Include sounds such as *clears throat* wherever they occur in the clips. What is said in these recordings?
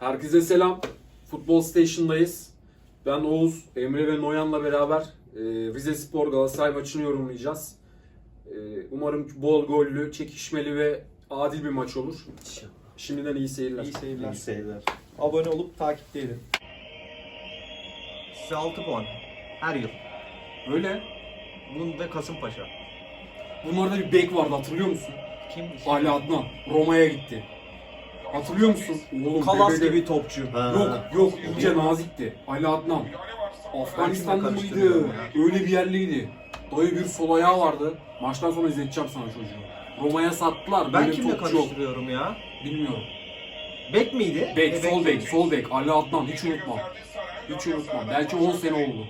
Herkese selam. Futbol Station'dayız. Ben Oğuz, Emre ve Noyan'la beraber e, Rize Spor Galatasaray maçını yorumlayacağız. E, umarım bol gollü, çekişmeli ve adil bir maç olur. Şimdiden iyi seyirler. İyi seyirler. İyi seyirler. Abone olup takipte edin. Size 6 puan. Her yıl. Öyle. Bunun da Kasımpaşa. Bunlarda bir bek vardı hatırlıyor musun? Kimmiş? Ali Adnan. Roma'ya gitti. Hatırlıyor musun? Oğlum Kalas bebede- gibi topçu. Ha. Yok yok ince nazikti. Ali Adnan. Afganistanlı mıydı? Öyle bir yerliydi. Dayı bir sol ayağı vardı. Maçtan sonra izleteceğim sana çocuğu. Roma'ya sattılar. Ben Böyle kimle topçu yok. karıştırıyorum ya? Bilmiyorum. Bek miydi? Bek, E, sol bek, sol bek. Ali Adnan hiç unutmam. Hiç unutmam. Belki 10 sene oldu.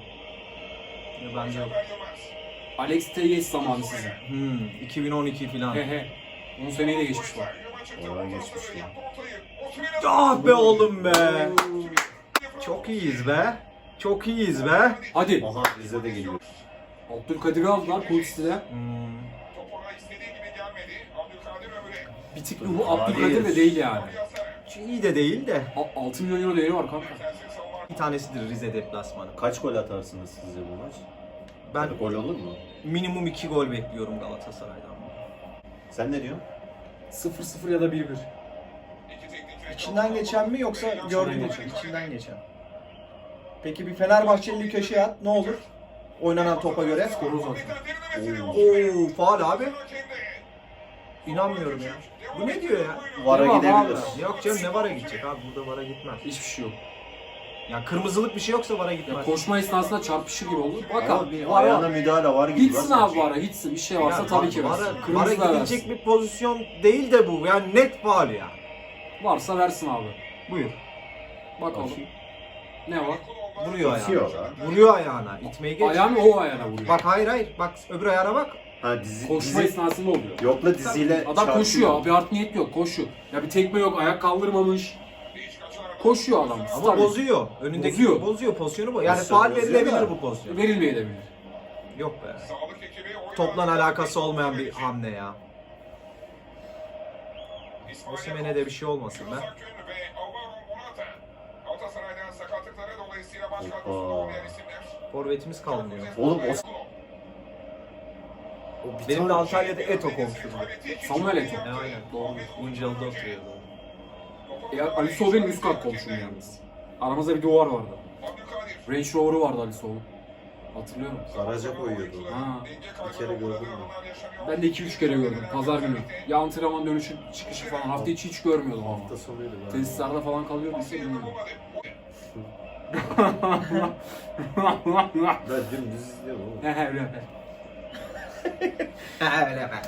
Ya Bence yok. Alex Telles zamanı sizin. Hmm, 2012 falan. He he. 10 seneyi de geçmiş var. Oradan geçmişti. Ah be oğlum be. Çok iyiyiz be. Çok iyiyiz be. Hadi. Aha Rize de geliyor. Abdülkadir'i aldılar Kulisi'de. Hmm. Bir tık bu Abdülkadir de değil yani. İyi de değil de. A- 6 milyon euro değeri var kanka. Bir tanesidir Rize deplasmanı. Kaç gol atarsınız sizce bu maç? Ben gol olur mu? minimum 2 gol bekliyorum Galatasaray'dan. Sen ne diyorsun? 0-0 ya da 1-1. İçinden geçen mi yoksa gördüğün geçen. için? İçinden geçen. Peki bir Fenerbahçeli köşeye at ne olur? Oynanan topa göre. Skoru zaten. Oo, faal abi. İnanmıyorum ya. Bu ne diyor ya? Vara gidebilir. Yok canım ne vara gidecek abi burada vara gitmez. Hiçbir şey yok. Ya kırmızılık bir şey yoksa vara gitmez. koşma esnasında çarpışır gibi olur. Bak Ama abi. bir ayağına ya. müdahale var gibi. Gitsin abi vara gitsin. Bir şey varsa tabii ki vara, versin. vara Kırmızı da gidecek versin. bir pozisyon değil de bu. Yani net faal ya. Varsa versin abi. Buyur. Bakalım. Ne var? Vuruyor İtiyor ayağına. lan. Vuruyor ayağına. İtmeyi geç. Ayağını o ayağına vuruyor. Bak hayır hayır. Bak öbür ayağına bak. Ha dizi, Koşma dizi esnasında oluyor. yok la diziyle Adam çarpıyor. koşuyor. Bir art niyet yok. Koşuyor. Ya bir tekme yok. Ayak kaldırmamış. Koşuyor adam. Ama Stabil. bozuyor. Önündeki Bozuyor. bozuyor. pozisyonu bu. Yani faal bozuyor verilebilir da. bu pozisyon. Verilmeyebilir. Yok be. Toplan alakası olmayan bir hamle ya. Osimhen'e de bir şey olmasın be. Hoppa. Forvetimiz kalmıyor. Oğlum o... Benim de Antalya'da Eto komşum. Samuel Eto'o. E aynen. Doğru. Uncalı'da oturuyordu. Ya Ali Soğuk benim üst kat komşum yalnız. Aramızda bir duvar vardı. Range Rover'ı vardı Ali Soğuk'un. Hatırlıyorum. Garaja koyuyordu. Ha. Bir kere gördün mü? Ben de 2-3 kere gördüm pazar günü. Ya antrenman dönüşü çıkışı falan hafta içi hiç görmüyordum ama. Hafta sonuydu galiba. Tesislerde falan kalıyorduysa bilmiyorum. *laughs* Ben dümdüz izliyorum oğlum. He he öyle he. *laughs* Öyle be.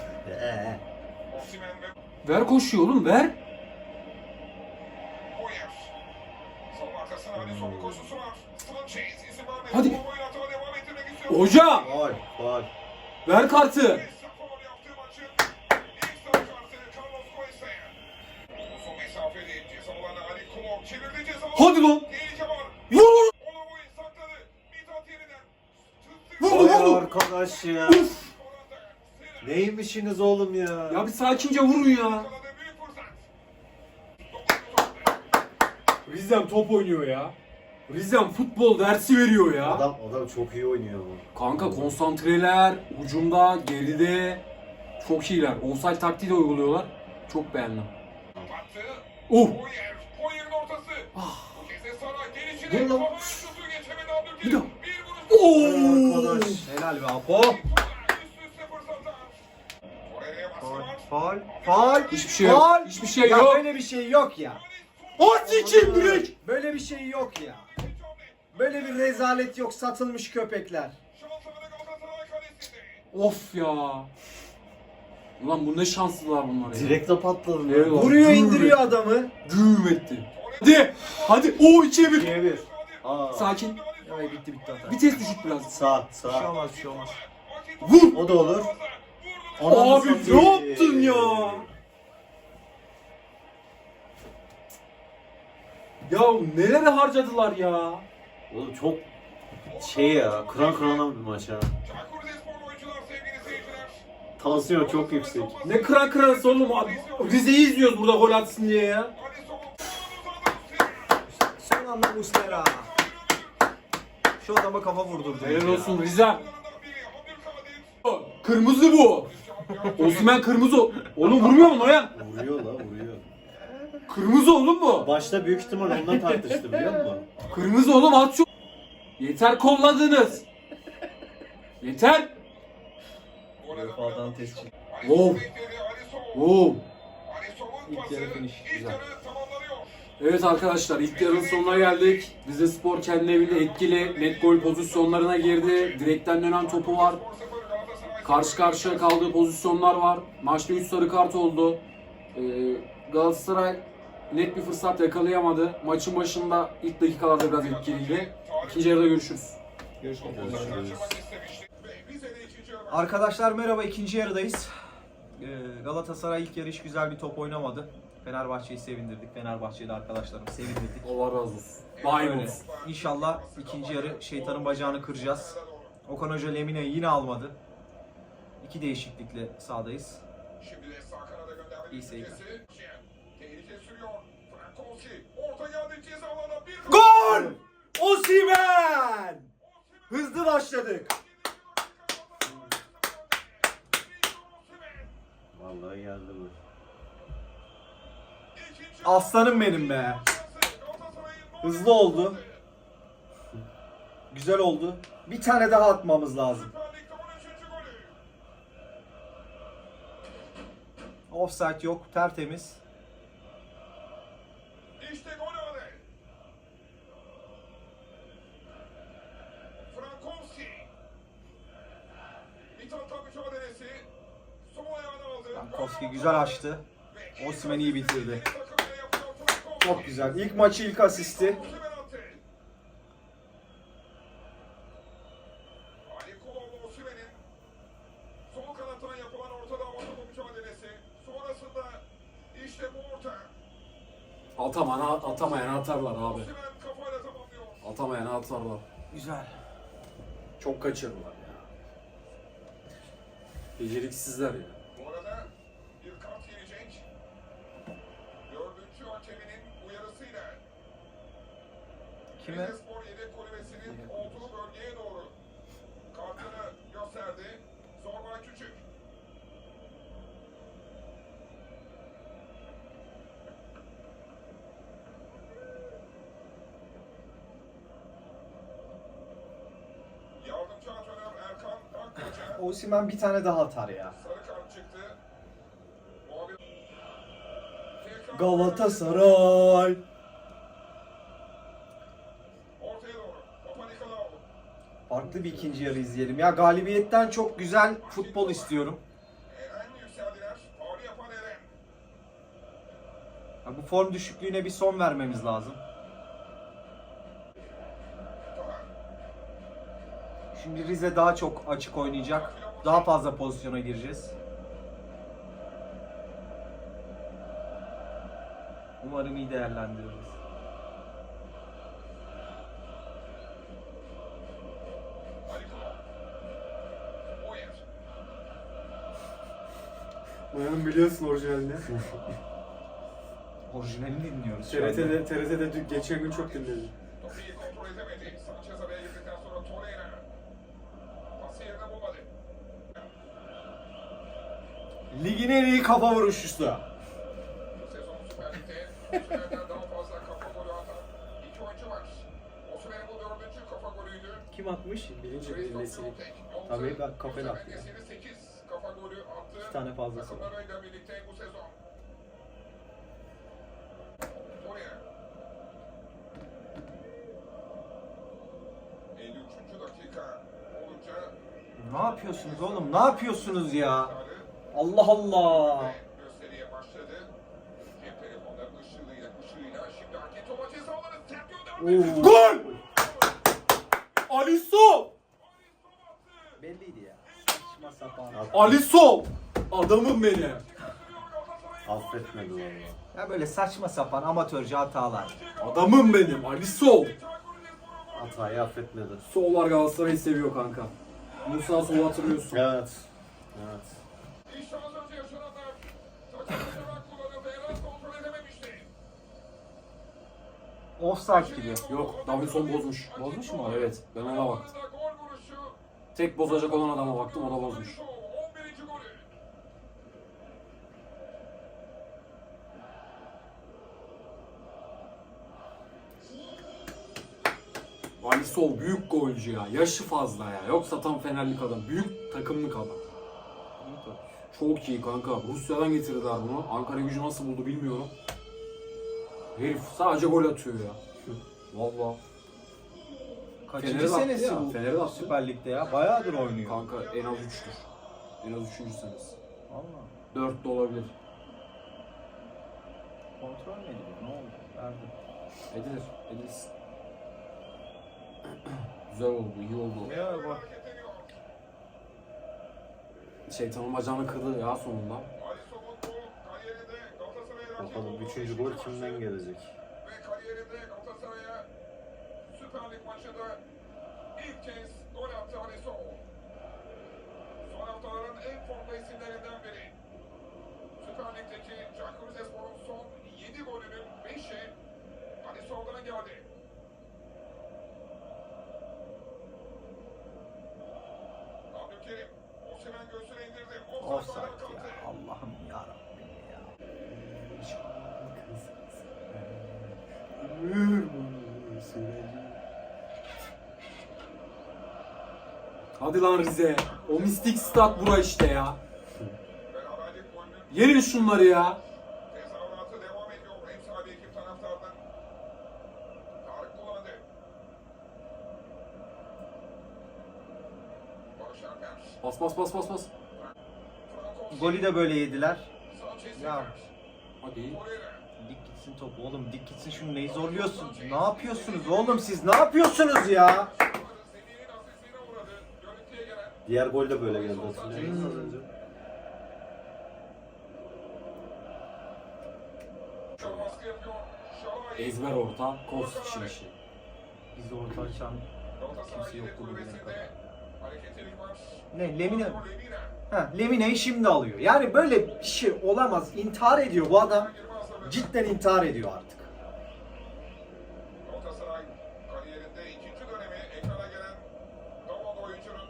Ver koşuyor oğlum ver. Hadi. Hoca Faal, faal. ver kartı. Hadi lan. Vur. Vur Vay vur. arkadaş ya. Neymişsiniz oğlum ya? Ya bir sakince vurun ya. Rizem top oynuyor ya. Rizem futbol dersi veriyor ya. Adam, adam çok iyi oynuyor bu. Kanka konsantreler, ucunda, geride çok iyiler. Offside taktiği de uyguluyorlar. Çok beğendim. Uh! Dur lan. Bir daha. Oo! arkadaş. Helal be Apo. Faal. Faal. Faal. Hiçbir şey yok. Hiçbir şey ya yok. böyle bir şey yok ya. Direkt? Böyle bir şey yok ya. Böyle bir rezalet yok satılmış köpekler. Of ya. Ulan bu ne şanslılar bunlar ya. Direkte patladı. Evet. Vuruyor Güm indiriyor etti. adamı. Güm etti. Hadi. Hadi. O 2'ye 1. 2'ye 1. Aa. Sakin. Ay bitti bitti hata. Vites düşük biraz. Sağ, Bir şey sağ. olmaz bir şey olmaz. Vur. O da olur. Abi ne yaptın ya? Ya nelere harcadılar ya? Oğlum çok şey ya, kıran kırana bir maç ha. Tansiyon çok yüksek. Ne kıran kıransı oğlum abi. Rize'yi izliyoruz burada gol atsın diye ya. ama Muslera. Şu adama kafa vurdurdu. Helal olsun Rize. Kırmızı bu. Osman kırmızı. Oğlum vurmuyor mu Noyan? Vuruyor la vuruyor. Kırmızı oğlum bu. Başta büyük ihtimal ondan tartıştı biliyor musun? Kırmızı oğlum at şu. Yeter kolladınız. Yeter. UEFA'dan test çıktı. Wow. Wow. İlk yarı finish. Güzel. Evet arkadaşlar ilk yarının sonuna geldik. Rize Spor kendi evinde etkili net gol pozisyonlarına girdi. Direkten dönen topu var. Karşı karşıya kaldığı pozisyonlar var. Maçta 3 sarı kart oldu. Ee, Galatasaray net bir fırsat yakalayamadı. Maçın başında ilk dakikalarda biraz etkiliydi. İkinci yarıda görüşürüz. Görüşmek üzere. Arkadaşlar merhaba ikinci yarıdayız. Ee, Galatasaray ilk yarı hiç güzel bir top oynamadı. Fenerbahçe'yi sevindirdik. Fenerbahçeli arkadaşlarım sevindirdik. Allah razı olsun. Daim Öyle. İnşallah ikinci yarı şeytanın bacağını kıracağız. Okan Hoca Lemine'yi yine almadı. İki değişiklikle sahadayız. İyi seyirler. Gol! Osimhen! Hızlı başladık. Vallahi geldi bu. Aslanım benim be. Hızlı oldu. Güzel oldu. Bir tane daha atmamız lazım. Offside yok. Tertemiz. İşte gol anı. Frankowski. Mithat'la mücadelesi. Sol ayağını aldı. Frankowski güzel açtı. Osimhen iyi bitirdi. Çok güzel. İlk maçı ilk asisti. Orta. Atamayan, atamayan atarlar abi. Atamayan atarlar. Güzel. Çok kaçırdılar ya. Beceriksizler ya. Bir kart gelecek. Dördüncü hakeminin uyarısıyla Kime? Rizespor yedek kulübesinin olduğu bölgeye doğru kartını gösterdi. Zorbay Küçük. Yardımcı antrenör Erkan Akkoca Osimhen bir tane daha atar ya. sarı kart çıktı. Muhabir... Tekrar- Galatasaray. Farklı bir ikinci yarı izleyelim. Ya galibiyetten çok güzel futbol istiyorum. Ya bu form düşüklüğüne bir son vermemiz lazım. Şimdi Rize daha çok açık oynayacak. Daha fazla pozisyona gireceğiz. Umarım iyi değerlendiririz. Noyan'ın biliyorsun orijinalini. *laughs* Orijinalini dinliyoruz şu anda. TRT'de, TRT'de dün- geçen gün çok dinledim. Topu iyi kontrol edemedi. Sanchez araya girdikten sonra Torreira. Pası yerine bulmadı. Ligin en iyi kafa vuruşçusu. Kim atmış? Birinci bir nesili. Tabii, bak kafayla attı ya. 8 kafa golü attı. İki tane fazlası var. Takımlarıyla birlikte bu sezon. Torreira. 53. dakika olunca Ne yapıyorsunuz oğlum? Ne yapıyorsunuz ya? Allah Allah. Gol! Alisson! Belliydi ya. Saçma sapan. Alisson! Adamım benim. Affetmedi valla. Ya böyle saçma sapan amatörce hatalar. Adamım benim. Alisson! Hatayı affetmedi. Sollar Galatasaray'ı seviyor kanka. Musa Sol hatırlıyorsun. Evet. Evet. Offside gibi. Yok Davinson bozmuş. Bozmuş mu? Evet ben ona baktım. Tek bozacak olan adama baktım o da bozmuş. 11. golü. Ali Sol büyük golcü ya. Yaşı fazla ya. Yoksa tam Fenerlik adam. Büyük takımlık adam. Çok iyi kanka. Rusya'dan getirdiler bunu. Ankara gücü nasıl buldu bilmiyorum. Herif sadece gol atıyor ya. Valla. Kaçıncı Fener'e de attı senesi ya, bu Fener'e de attı. Süper Lig'de ya? Bayağıdır oynuyor. Kanka en az 3'tür. En az 3. senesi. Valla. 4 de olabilir. Kontrol mü ediliyor? Ne oldu? Verdi. Edilir. Edilsin. Güzel oldu. iyi oldu. Ya bak. Şeytanın bacağını kırdı ya sonunda. Alisson'un bu kariyerinde Galatasaray'a rakip Bakalım üçüncü gol kimden gelecek? Ve kariyerinde Galatasaray'a Süper Lig maçında ilk kez gol attı Alisson. Son haftaların en formda isimlerinden biri. Süper Lig'deki Çaykur Rizespor'un son 7 golünün 5'i Alisson'dan geldi. Abdülkerim, Osimhen göğsüne indirdi. Offside Hadi lan Rize. O mistik stat bura işte ya. Yerin şunları ya. Bas bas bas bas bas. Golü de böyle yediler. Ya. Hadi. Gitsin top oğlum dik gitsin şunu neyi zorluyorsun? Ne yapıyorsunuz oğlum siz ne yapıyorsunuz ya? Diğer gol de böyle geldi hatırlıyor musun önce? Ezber orta. Kos işin işi. Biz orta açan kimse yoktu bugüne kadar. Ne Lemine Lemina. Ha Lemine'yi şimdi alıyor. Yani böyle bir şey olamaz. İntihar ediyor bu adam. Cidden intihar ediyor artık. Galatasaray kariyerinde ikinci dönemi ekrana gelen Davon oyuncunun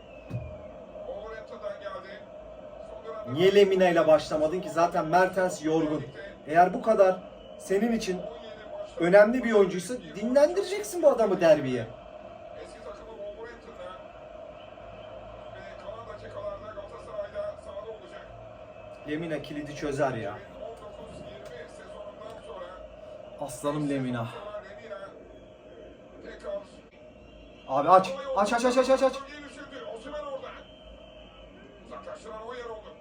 Wolverhampton'dan geldi. Son dönemde Niye Lemina ile başlamadın ki? Zaten Mertens yorgun. Eğer bu kadar senin için 17 maçta önemli bir oyuncuysa dinlendireceksin bu adamı derbiye. Lemina kilidi çözer ya. 19-20 sezonundan sonra Aslanım Lemina. Abi aç. Aç aç aç aç aç aç. Bölgeyi düşürdü. Osimhen orada. Uzaklaştıran o yer oldu.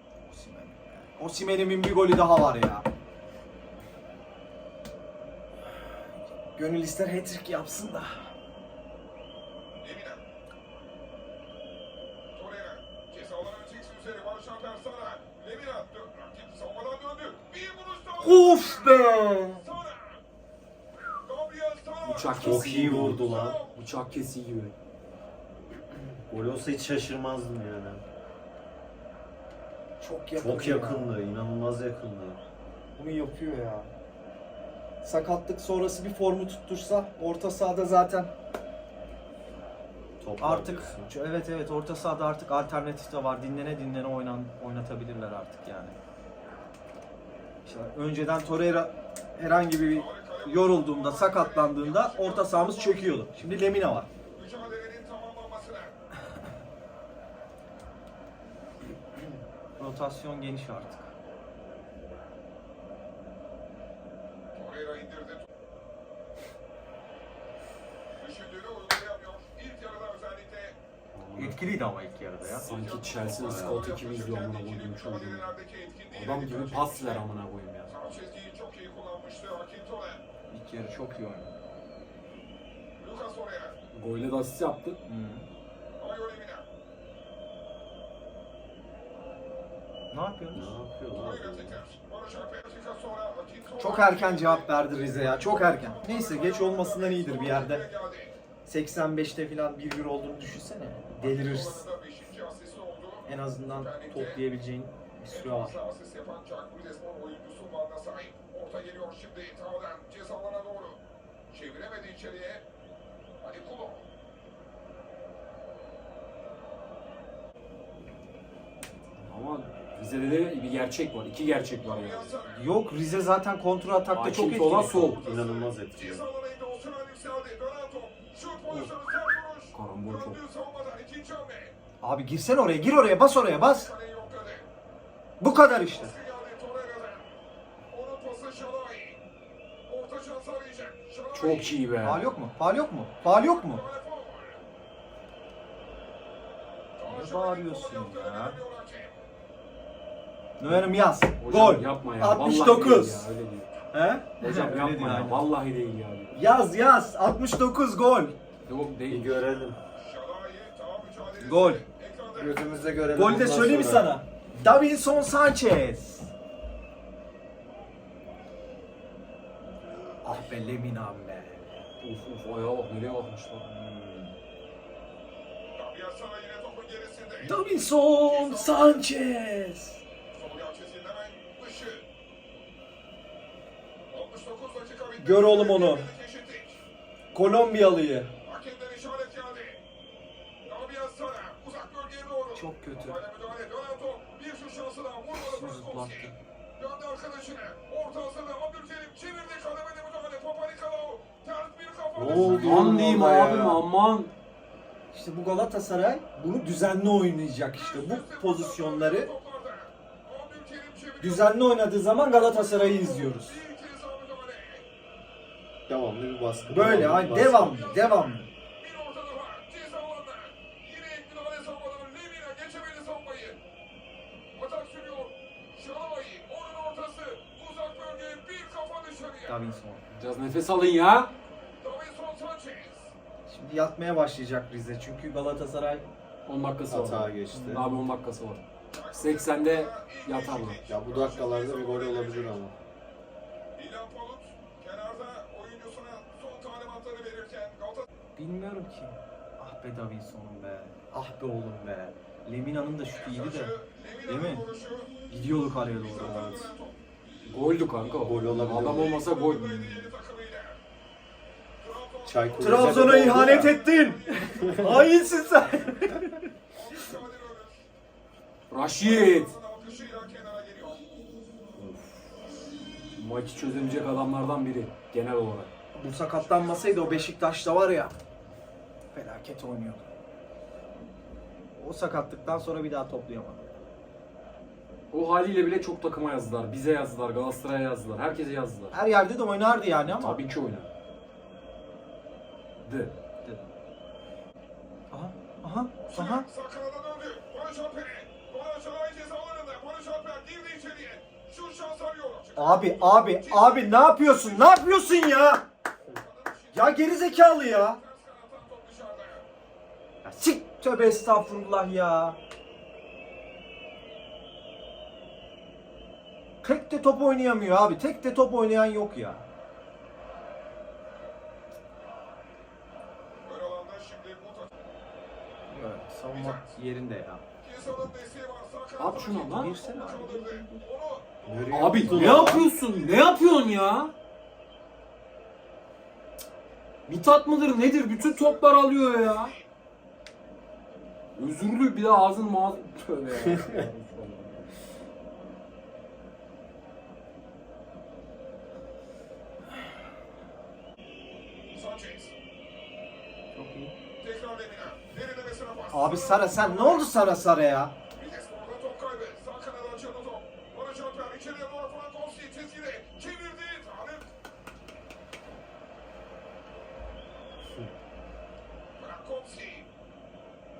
Osimhen'imin bir golü daha var ya. Gönül ister hat-trick yapsın da. Lemina. Torreira. Ceza alanı çeksin üzeri. Barış Alper Sara. Lemina. Dön. Rakip savunmadan döndü. Bir vuruş daha. Of be! Sara. Gabriel Sara. Bıçak Çok kesiği iyi gibi. vurdu lan. Bıçak kesiği gibi. Gol olsa hiç şaşırmazdım yani. Çok yakın. Çok yakındı, inanılmaz yakındı. Bunu yapıyor ya. Sakatlık sonrası bir formu tuttursa orta sahada zaten Toplar Artık diyorsun. evet evet orta sahada artık alternatif de var. Dinlene dinlene oynan oynatabilirler artık yani. İşte önceden Torreira herhangi bir yorulduğunda, sakatlandığında orta sahamız çöküyordu. Şimdi Lemina var. *clears throat* Rotasyon geniş artık. Etkiliydi ama ilk yarıda ya. Sanki Chelsea'nin scout ekibi izliyor amına koyduğum çocuğu. etkinliği Adam gibi pas ver amına koyayım ya. Çok iyi kullanmıştı Hakim Tole. İlk yarı çok iyi oynadı. Golle de asist yaptı. Ne yapıyorsunuz? Çok erken cevap verdi Rize ya. Çok erken. Neyse geç olmasından iyidir bir yerde. Geldi. 85'te falan bir bir olduğunu düşünsene. Delirirsin. En azından toplayabileceğin bir süre var. Orta geliyor şimdi Tağ'dan ceza alana doğru. Çeviremedi içeriye. Ali Kulo. Ama Rize'de de bir gerçek var. iki gerçek var yani. Yok Rize zaten kontra atakta çok Hakim olan etkili. sol. İnanılmaz etkili. Karambol çok. Abi girsene oraya gir oraya bas oraya bas. Bu kadar işte. Baskı geldi Torreira'dan. Onun pası Şalay. Orta şans arayacak. Şalay. Çok iyi be. Faal yok mu? Faal yok mu? Faal yok mu? Ne bağırıyorsun ya? Noyan'ım yaz. Hocam Gol. yapma ya. 69. Vallahi değil ya, öyle değil. He? Hocam Öyle yapma değil, ya. aynen. Vallahi değil ya. Yaz yaz. 69 gol. Yok Bir değil. görelim. Gol. Ekranda. Gözümüzde görelim. Gol de bundan söyleyeyim mi sonra. sana? Davinson Sanchez. Ah be Lemina be. Uf uf ayağa bak nereye bakmış lan. Gabriel Sara yine topun gerisinde. Davinson Sanchez. Sol yan çizginin hemen dışı. 69 dakika bitti. Gör oğlum onu. Kolombiyalı'yı. İşaret geldi. Gabriel Sara oldu? Aman diyeyim abim ya. aman. İşte bu Galatasaray bunu düzenli oynayacak işte. Bu pozisyonları düzenli oynadığı zaman Galatasaray'ı izliyoruz. Devamlı bir baskı. Böyle devamlı ay bir baskı. devamlı devamlı. Davinson. Biraz nefes alın ya. Yatmaya başlayacak Rize çünkü Galatasaray 10 dakikası var. Hata geçti. Abi 10 dakikası var. 80'de yatarlar. Ya bu dakikalarda bir gol olabilir ama. İlhan Palut kenarda oyuncusuna son talimatları verirken Galatasaray bilmiyorum ki. Ah be Davinson'um be. Ah be oğlum be. Lemina'nın da şutu iyiydi de. Değil mi? Gidiyordu kaleye doğru. Evet. Goldü kanka. Gol olabilir. Adam olmasa gol. Çaykur Trabzon'a ihanet ettin. *laughs* Hainsin sen. Raşit. Maçı çözemeyecek adamlardan biri. Genel olarak. Bu sakatlanmasaydı o Beşiktaş'ta var ya. Felaket oynuyordu. O sakatlıktan sonra bir daha toplayamadı. O haliyle bile çok takıma yazdılar. Bize yazdılar, Galatasaray'a yazdılar. Herkese yazdılar. Her yerde de oynardı yani ama. Tabii ki oynar. De. Aha, aha, aha. Sakara'da döndü. Barış Alper'e. Barış Alay ceza alanında. Barış Alper girdi içeriye. Şu şans arıyor. Abi, abi, abi ne yapıyorsun? Ne yapıyorsun ya? Ya geri zekalı ya. Ya sik tövbe estağfurullah ya. Tek de top oynayamıyor abi. Tek de top oynayan yok ya. Savunma yerinde ya. At şunu lan. Girsene abi. Abi ne yapıyorsun? Ne yapıyorsun ya? Mithat mıdır nedir? Bütün toplar alıyor ya. Özürlü bir de ağzın mağaz... Tövbe ya. Çok iyi. Tekrar Lemina. Abi Sara sen ne oldu Sara Sara ya?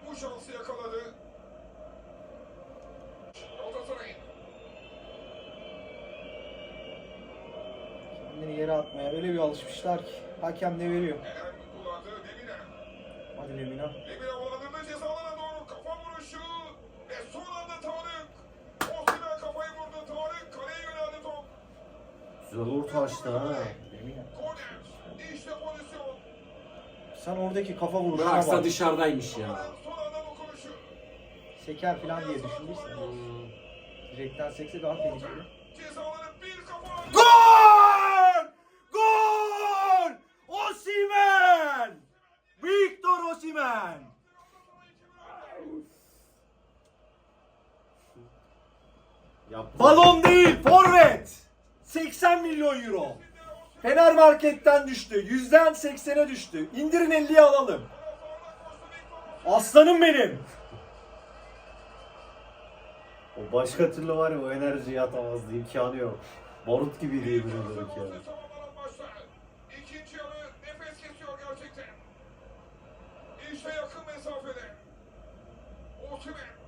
Bu şansı yakaladı. Kendini yere atmaya öyle bir alışmışlar ki. Hakem ne işte ha. Sen oradaki kafa vurmaya Aksa dışarıdaymış ya. Seker falan diye düşünürsen. Direkten sekse daha tehlikeli. Gol! Gol! Osimen! Victor Osimen! Balon değil, forvet! 80 milyon euro. Fener marketten düştü. Yüzden 80'e düştü. İndirin 50'ye alalım. Aslanım benim. O başka türlü var ya o enerjiyi atamazdı. imkanı yok. Barut ya. İkinci yarı nefes kesiyor gerçekten. İşte yakın mesafede. Osimhen.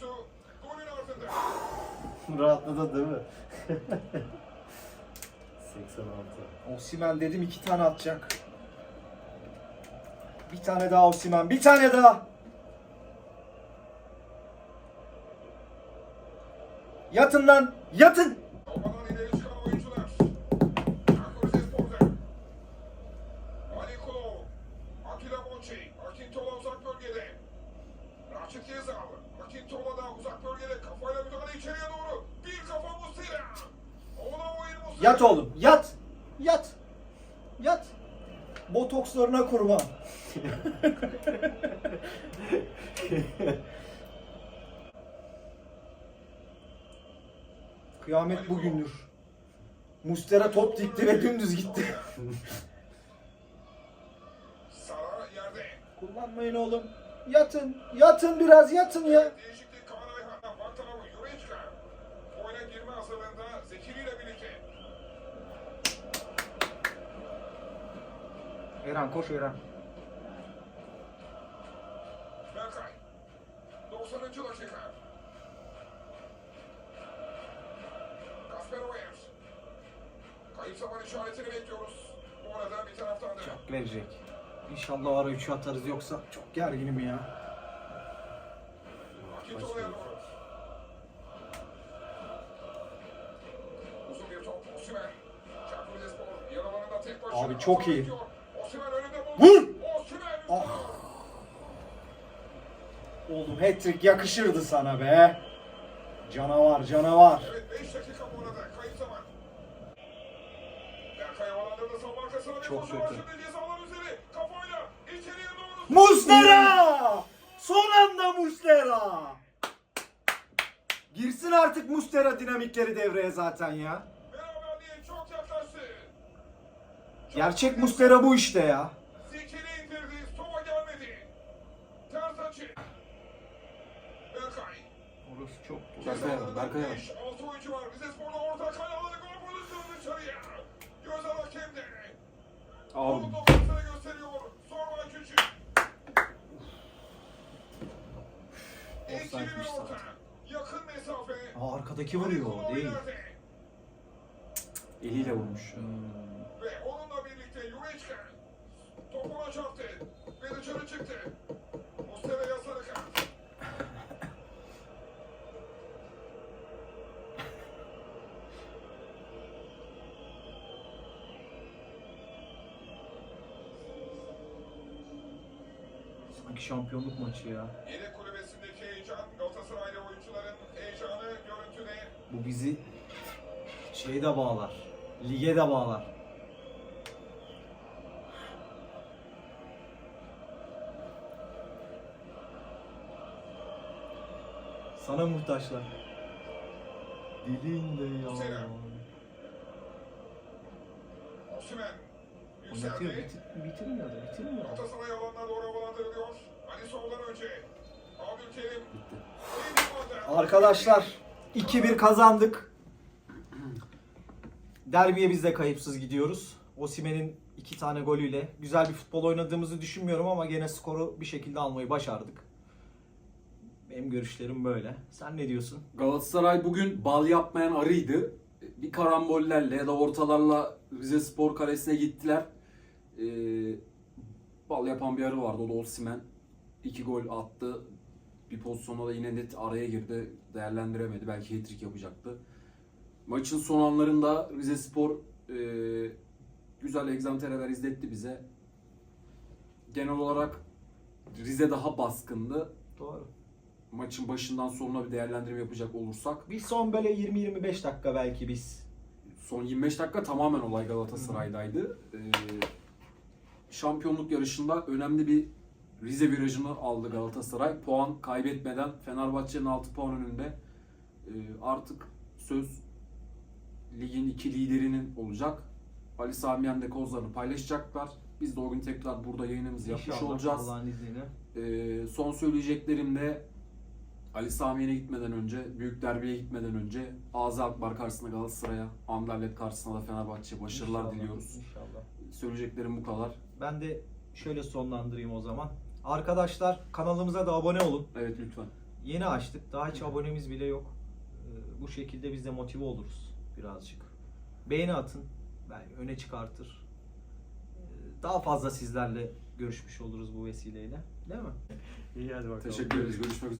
Koştu. Golün ardından. Rahatladın değil mi? *laughs* 86. Osimhen dedim iki tane atacak. Bir tane daha Osimhen. Bir tane daha. Yat oğlum. Yat. Yat. Yat. Botokslarına kurban. *laughs* Kıyamet bugündür. Mustera top dikti ve dümdüz gitti. Kullanmayın oğlum. Yatın. Yatın biraz yatın ya. Eren koş Eren. Berkay. 90. dakika. Kasper Oyer. Kayıp zaman işaretini bekliyoruz. Bu arada bir taraftan da Verecek. İnşallah ara 3'ü atarız yoksa çok gerginim ya. Akintola'ya doğru. Uzun bir top. Osimhen. Çaykur Rizespor yaralarında tek başına. Abi çok iyi. atıyor. Osimhen önünde buldu. Vur! Osimhen. Ah. Hat-trick yakışırdı sana be. Canavar canavar. Evet 5 dakika bu arada kayıp zaman. Berkay havalandırdı savunma arkasına bir Çok kötü. Mustera! Son anda Mustera! Girsin artık Mustera dinamikleri devreye zaten ya. Gerçek yakın. Mustera bu işte ya. Orası çok Berkay Hanım, Berkay Hanım. 6 oyuncu var. Bize sporda orta kaynaları gol pozisyonu dışarıya. Göz hakemde. Abi Offside'miş bir orta. Yakın mesafe. Aa, arkadaki vuruyor o değil. Eliyle vurmuş. Ve onunla birlikte Yureçka topuna çarptı ve dışarı çıktı. Mustera'ya sarı kart. Sanki şampiyonluk maçı ya. Yedek kulübesindeki heyecan, Galatasaraylı oyuncuların heyecanı görüntüde. Bu bizi şeye de bağlar. Lige de bağlar. Sana muhtaçlar. Dilinde yalan. Osimhen Yükseldi. bitir, bitirmiyor da, bitirmiyor. Galatasaray alanına doğru havalandırılıyor. Ali Sol'dan önce. Abdülkerim. Arkadaşlar 2-1 kazandık. Derbiye biz de kayıpsız gidiyoruz. Osimen'in iki tane golüyle güzel bir futbol oynadığımızı düşünmüyorum ama gene skoru bir şekilde almayı başardık. Benim görüşlerim böyle. Sen ne diyorsun? Galatasaray bugün bal yapmayan arıydı. Bir karambollerle ya da ortalarla Rize Spor Kalesi'ne gittiler. Ee, bal yapan bir arı vardı o da Osimhen. İki gol attı. Bir pozisyona da yine net araya girdi. Değerlendiremedi. Belki hat-trick yapacaktı. Maçın son anlarında Rize Spor e, güzel egzantereler izletti bize. Genel olarak Rize daha baskındı. Doğru. Maçın başından sonuna bir değerlendirme yapacak olursak. Bir son böyle 20-25 dakika belki biz. Son 25 dakika tamamen olay Galatasaray'daydı. Ee, şampiyonluk yarışında önemli bir Rize virajını aldı Galatasaray. Puan kaybetmeden Fenerbahçe'nin 6 puan önünde. Ee, artık söz ligin iki liderinin olacak. Ali Sami Yen de kozlarını paylaşacaklar. Biz de o gün tekrar burada yayınımızı yapmış İnşallah olacağız. Allah'ın izniyle. Ee, son söyleyeceklerim de Ali Sami Yen'e gitmeden önce, Büyük Derbi'ye gitmeden önce Ağzı Akbar karşısında Galatasaray'a, Anderlet karşısında da Fenerbahçe'ye başarılar İnşallah, diliyoruz. İnşallah. Söyleyeceklerim bu kadar. Ben de şöyle sonlandırayım o zaman. Arkadaşlar kanalımıza da abone olun. Evet lütfen. Yeni açtık. Daha hiç abonemiz bile yok. Ee, Bu şekilde biz de motive oluruz birazcık. Beğeni atın. Belki öne çıkartır. Ee, Daha fazla sizlerle görüşmüş oluruz bu vesileyle. Değil mi? İyi hadi bakalım. Teşekkür ederiz. Görüşmek üzere.